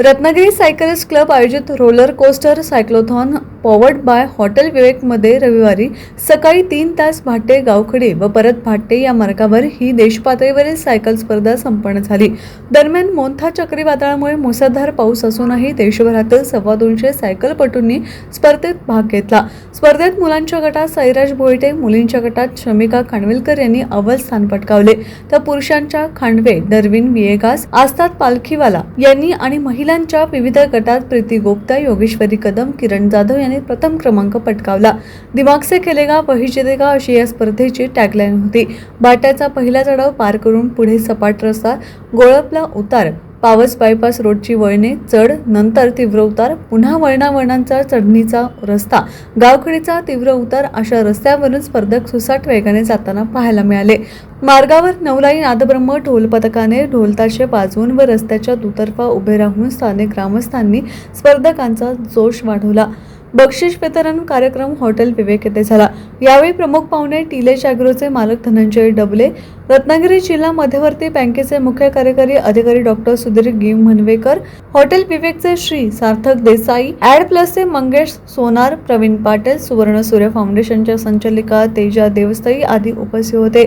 Ratnagiri cycles club आयोजित roller coaster cyclothon powered by hotel विवेकमध्ये रविवारी सकाळी तीन तास भाटे गावखडे व परत भाट्टे या मार्गावर ही देशपातळीवरील सायकल स्पर्धा संपन्न झाली. दरम्यान मोंथा चक्रीवादळामुळे मुसळधार पाऊस असूनही देशभरातील सव्वा दोनशे सायकलपटूंनी स्पर्धेत भाग घेतला. स्पर्धेत मुलांच्या गटात साईराज भोईटे मुलींच्या गटात शमिका खानवेलकर यांनी अव्वल स्थान पटकावले. तर पुरुषांच्या खांडवे डरविन विएगास आस्ताद पालखीवाला यांनी आणि महिलांच्या विविध गटात प्रीती गोप्ता योगेश्वरी कदम किरण जाधव यांनी प्रथम क्रमांक पटकावला. दिमाग से खेलेगा वही जितेगा अशी या स्पर्धेची टॅगलाईन होती. बाट्याचा पहिला चढाव पार करून पुढे सपाट रस्ता गोळपला उतार. पावस बायपास रोडची वळणे चढ नंतर तीव्र उतार पुन्हा वळणा वळणांचा चढणीचा रस्ता. गावखडीचा तीव्र उतार अशा रस्त्यावरून स्पर्धक सुसाट वेगाने जाताना पाहायला मिळाले. मार्गावर नवलाई नादब्रह्म ढोल पथकाने ढोलताशे वाजवून व रस्त्याच्या दुतर्फा उभे राहून स्थानिक ग्रामस्थांनी स्पर्धकांचा जोश वाढवला. बक्षीस वितरण कार्यक्रम हॉटेल विवेक येथे झाला. यावेळी प्रमुख पाहुणे टिलेज अॅग्रोचे मालक धनंजय डबले रत्नागिरी जिल्हा मध्यवर्ती बँकेचे मुख्य कार्यकारी अधिकारी डॉक्टर सुधीर गिम मनवेकर हॉटेल विवेकचे श्री सार्थक देसाई ऍड प्लसचे मंगेश सोनार प्रवीण पाटील सुवर्ण सूर्य फाउंडेशनच्या संचालिका तेजा देवस्थई आदी उपस्थित होते.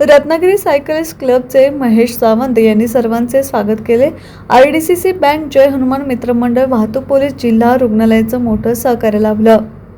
रत्नागिरी सायकलिस्ट क्लबचे महेश सावंत यांनी सर्वांचे स्वागत केले. I D C C bank Jai Hanuman मित्रमंडळ वाहतूक पोलीस जिल्हा रुग्णालयाचं मोठं सहकार्य लाभलं.